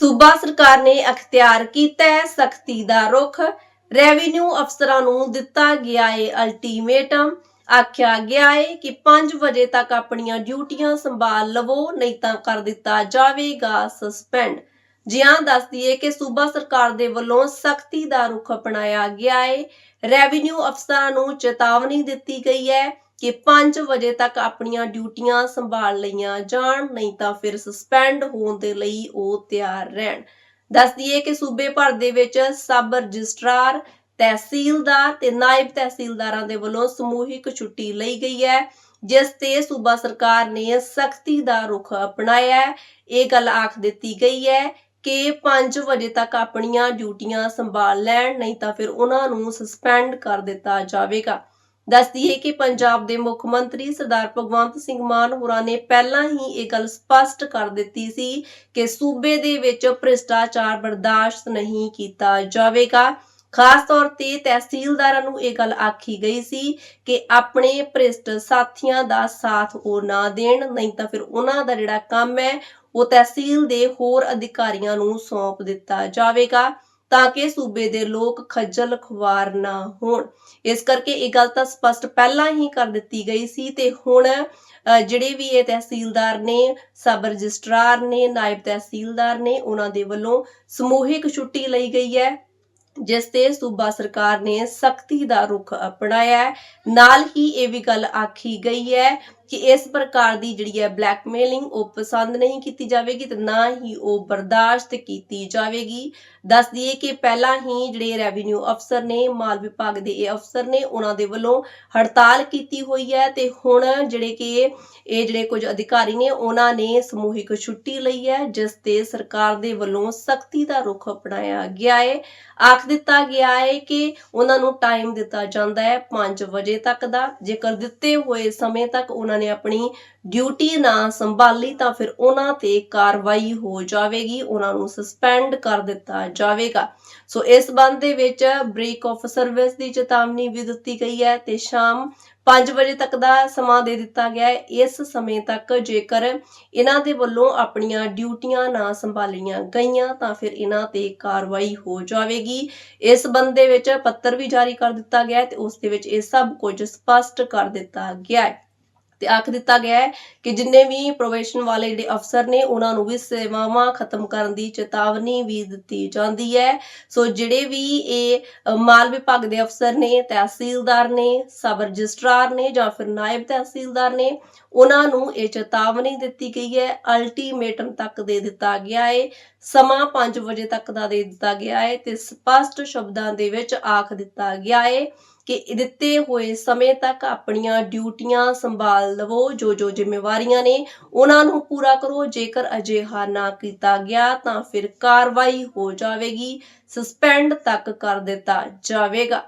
ਸੂਬਾ ਸਰਕਾਰ ਨੇ ਅਖਤਿਆਰ ਕੀਤਾ ਹੈ, ਸਖਤੀ ਦਾ ਰੁਖ ਰੈਵਨਿਊ ਅਫਸਰਾਂ ਨੂੰ ਦਿੱਤਾ ਗਿਆ ਹੈ ਅਲਟੀਮੇਟਮ ਆਖਿਆ ਗਿਆ ਹੈ ਕਿ 5 ਵਜੇ ਤੱਕ ਆਪਣੀਆਂ ਡਿਊਟੀਆਂ ਸੰਭਾਲ ਲਵੋ, ਨਹੀਂ ਤਾਂ ਕਰ ਦਿੱਤਾ ਜਾਵੇਗਾ ਸਸਪੈਂਡ ਜਿਹਾਂ ਦੱਸਦੀ ਹੈ ਕਿ ਸੂਬਾ ਸਰਕਾਰ ਦੇ ਵੱਲੋਂ ਸਖਤੀ ਦਾ ਰੁਖ ਅਪਣਾਇਆ ਗਿਆ ਹੈ ਰੈਵਨਿਊ ਅਫਸਰਾਂ ਨੂੰ ਚੇਤਾਵਨੀ ਦਿੱਤੀ ਗਈ ਹੈ ਕਿ 5 ਵਜੇ ਤੱਕ ਆਪਣੀਆਂ ਡਿਊਟੀਆਂ ਸੰਭਾਲ ਲਈਆਂ ਜਾਣ, ਨਹੀਂ ਤਾਂ ਫਿਰ ਸਸਪੈਂਡ ਹੋਣ ਦੇ ਲਈ ਉਹ ਤਿਆਰ ਰਹਿਣ। ਦੱਸਦੀ ਹੈ ਕਿ ਸੂਬੇ ਭਰ ਦੇ ਵਿੱਚ ਸਬ ਰਜਿਸਟਰਾਰ, ਤਹਿਸੀਲਦਾਰ ਤੇ ਨਾਇਬ ਤਹਿਸੀਲਦਾਰਾਂ ਦੇ ਵੱਲੋਂ ਸਮੂਹਿਕ ਛੁੱਟੀ ਲਈ ਗਈ ਹੈ, ਜਿਸ ਤੇ ਸੂਬਾ ਸਰਕਾਰ ਨੇ ਸਖਤੀ ਦਾ ਰੁਖ ਅਪਣਾਇਆ ਹੈ। ਇਹ ਗੱਲ ਆਖ ਦਿੱਤੀ ਗਈ ਹੈ ਕਿ 5 ਵਜੇ ਤੱਕ ਆਪਣੀਆਂ ਡਿਊਟੀਆਂ ਸੰਭਾਲ ਲੈਣ, ਨਹੀਂ ਤਾਂ ਫਿਰ ਉਹਨਾਂ ਨੂੰ ਸਸਪੈਂਡ ਕਰ ਦਿੱਤਾ ਜਾਵੇਗਾ। ਦੱਸਦੀ ਹੈ ਕਿ ਪੰਜਾਬ ਦੇ ਮੁੱਖ ਮੰਤਰੀ ਸਰਦਾਰ ਭਗਵੰਤ ਸਿੰਘ ਮਾਨ ਹੋਰਾਂ ਨੇ ਪਹਿਲਾਂ ਹੀ ਇਹ ਗੱਲ ਸਪਸ਼ਟ ਕਰ ਦਿੱਤੀ ਸੀ ਕਿ ਸੂਬੇ ਦੇ ਵਿੱਚ ਭ੍ਰਿਸ਼ਟਾਚਾਰ ਬਰਦਾਸ਼ਤ ਨਹੀਂ ਕੀਤਾ ਜਾਵੇਗਾ। ਖਾਸ ਤੌਰ ਤੇ ਤਹਿਸੀਲਦਾਰਾਂ ਨੂੰ ਇਹ ਗੱਲ ਆਖੀ ਗਈ ਸੀ ਕਿ ਆਪਣੇ ਭ੍ਰਿਸ਼ਟ ਸਾਥੀਆਂ ਦਾ ਸਾਥ ਉਹ ਨਾ ਦੇਣ, ਨਹੀਂ ਤਾਂ ਫਿਰ ਉਹਨਾਂ ਦਾ ਜਿਹੜਾ ਕੰਮ ਹੈ, ਉਹ ਤਹਿਸੀਲ ਦੇ ਹੋਰ ਅਧਿਕਾਰੀਆਂ ਨੂੰ ਸੌਂਪ ਦਿੱਤਾ ਜਾਵੇਗਾ। ਤਾਂ ਕਿ ਸੂਬੇ ਦੇ ਲੋਕ ਖੱਜਲ ਖੁਆਰ ਨਾ ਹੋਣ। ਇਸ ਕਰਕੇ ਇਹ ਗੱਲ ਤਾਂ ਸਪਸ਼ਟ ਪਹਿਲਾਂ ਹੀ ਕਰ ਦਿੱਤੀ ਗਈ ਸੀ ਤੇ ਹੁਣ ਜਿਹੜੇ ਵੀ ਇਹ ਤਹਿਸੀਲਦਾਰ ਨੇ, ਸਬ ਰਜਿਸਟਰਾਰ ਨੇ, ਨਾਇਬ ਤਹਿਸੀਲਦਾਰ ਨੇ, ਉਹਨਾਂ ਦੇ ਵੱਲੋਂ ਸਮੂਹਿਕ ਛੁੱਟੀ ਲਈ ਗਈ ਹੈ, ਜਿਸ ਤੇ ਸੂਬਾ ਸਰਕਾਰ ਨੇ ਸਖਤੀ ਦਾ ਰੁਖ ਅਪਣਾਇਆ ਨਾਲ ਹੀ ਇਹ ਵੀ ਗੱਲ ਆਖੀ ਗਈ ਹੈ ਕਿ ਇਸ ਪ੍ਰਕਾਰ ਦੀ ਜਿਹੜੀ ਹੈ ਬਲੈਕਮੇਲਿੰਗ ਉਹ ਪਸੰਦ ਨਹੀਂ ਕੀਤੀ ਜਾਵੇਗੀ ਤੇ ਨਾ ਹੀ ਉਹ ਬਰਦਾਸ਼ਤ ਕੀਤੀ ਜਾਵੇਗੀ। ਦੱਸ ਦਈਏ ਕਿ ਪਹਿਲਾਂ ਹੀ ਜਿਹੜੇ ਰੈਵਨਿਊ ਅਫਸਰ ਨੇ, ਮਾਲ ਵਿਭਾਗ ਦੇ ਇਹ ਅਫਸਰ ਨੇ, ਉਹਨਾਂ ਦੇ ਵੱਲੋਂ ਹੜਤਾਲ ਕੀਤੀ ਹੋਈ ਹੈ ਤੇ ਹੁਣ ਜਿਹੜੇ ਕਿ ਇਹ ਜਿਹੜੇ ਕੁਝ ਅਧਿਕਾਰੀ ਨੇ, ਉਹਨਾਂ ਨੇ ਸਮੂਹਿਕ ਛੁੱਟੀ ਲਈ ਹੈ, ਜਿਸ ਤੇ ਸਰਕਾਰ ਦੇ ਵੱਲੋਂ ਸਖਤੀ ਦਾ ਰੁਖ ਅਪਣਾਇਆ ਗਿਆ ਹੈ। ਆਖ ਦਿੱਤਾ ਗਿਆ ਹੈ ਕਿ ਉਹਨਾਂ ਨੂੰ ਟਾਈਮ ਦਿੱਤਾ ਜਾਂਦਾ ਹੈ 5 ਵਜੇ ਤੱਕ ਦਾ। ਜੇਕਰ ਦਿੱਤੇ ਹੋਏ ਸਮੇਂ ਤੱਕ ਉਹਨਾਂ ਨੇ ਆਪਣੀ ਡਿਊਟੀ ਨਾ ਸੰਭਾਲੀ ਤਾਂ ਫਿਰ ਉਹਨਾਂ ਤੇ ਕਾਰਵਾਈ ਹੋ ਜਾਵੇਗੀ, ਉਹਨਾਂ ਨੂੰ ਸਸਪੈਂਡ ਕਰ ਦਿੱਤਾ ਜਾਵੇਗਾ। ਸੋ ਇਸ ਬੰਦ ਦੇ ਵਿੱਚ ਬ੍ਰੇਕ ਆਫ ਸਰਵਿਸ ਦੀ ਚੇਤਾਵਨੀ ਵੀ ਦਿੱਤੀ ਗਈ ਹੈ ਤੇ ਸ਼ਾਮ 5 ਵਜੇ ਤੱਕ ਦਾ ਸਮਾਂ ਦੇ ਦਿੱਤਾ ਗਿਆ ਹੈ। ਇਸ ਸਮੇਂ ਤੱਕ ਜੇਕਰ ਇਹਨਾਂ ਦੇ ਵੱਲੋਂ ਆਪਣੀਆਂ ਡਿਊਟੀਆਂ ਨਾ ਸੰਭਾਲੀਆਂ ਗਈਆਂ ਤਾਂ ਫਿਰ ਇਹਨਾਂ ਤੇ ਕਾਰਵਾਈ ਹੋ ਜਾਵੇਗੀ। ਇਸ ਬੰਦ ਦੇ ਵਿੱਚ ਪੱਤਰ ਵੀ ਜਾਰੀ ਕਰ ਦਿੱਤਾ ਗਿਆ ਹੈ ਤੇ ਉਸ ਦੇ ਵਿੱਚ ਇਹ ਸਭ ਕੁਝ ਸਪਸ਼ਟ ਕਰ ਦਿੱਤਾ ਗਿਆ ਹੈ। ਤੇ ਆਖ ਦਿੱਤਾ ਗਿਆ ਹੈ ਕਿ ਜਿੰਨੇ ਵੀ ਪ੍ਰੋਬੇਸ਼ਨ ਵਾਲੇ ਜਿਹੜੇ ਅਫਸਰ ਨੇ, ਉਹਨਾਂ ਨੂੰ ਵੀ ਸੇਵਾਵਾਂ ਖਤਮ ਕਰਨ ਦੀ ਚੇਤਾਵਨੀ ਵੀ ਦਿੱਤੀ ਜਾਂਦੀ ਹੈ। ਸੋ ਜਿਹੜੇ ਵੀ ਇਹ ਮਾਲ ਵਿਭਾਗ ਦੇ ਅਫਸਰ ਨੇ, ਤਹਿਸੀਲਦਾਰ ਨੇ, ਸਬ ਰਜਿਸਟਰਾਰ ਨੇ ਜਾਂ ਫਿਰ ਨਾਇਬ ਤਹਿਸੀਲਦਾਰ ਨੇ, ਉਹਨਾਂ ਨੂੰ ਇਹ ਚੇਤਾਵਨੀ ਦਿੱਤੀ ਗਈ ਹੈ। ਅਲਟੀਮੇਟਮ ਤੱਕ ਦੇ ਦਿੱਤਾ ਗਿਆ ਹੈ। ਸਮਾਂ 5 ਵਜੇ ਤੱਕ ਦਾ ਦੇ ਦਿੱਤਾ ਗਿਆ ਹੈ ਤੇ ਸਪਸ਼ਟ ਸ਼ਬਦਾਂ ਦੇ ਵਿੱਚ ਆਖ ਦਿੱਤਾ ਗਿਆ ਹੈ ਕਿ ਦਿੱਤੇ ਹੋਏ ਸਮੇਂ ਤੱਕ ਆਪਣੀਆਂ ਡਿਊਟੀਆਂ ਸੰਭਾਲ ਲਵੋ ਜੋ ਜੋ ਜ਼ਿੰਮੇਵਾਰੀਆਂ ਨੇ, ਉਹਨਾਂ ਨੂੰ ਪੂਰਾ ਕਰੋ। ਜੇਕਰ ਅਜਿਹਾ ਨਾ ਕੀਤਾ ਗਿਆ ਤਾਂ ਫਿਰ ਕਾਰਵਾਈ ਹੋ ਜਾਵੇਗੀ। ਸਸਪੈਂਡ ਤੱਕ ਕਰ ਦਿੱਤਾ ਜਾਵੇਗਾ।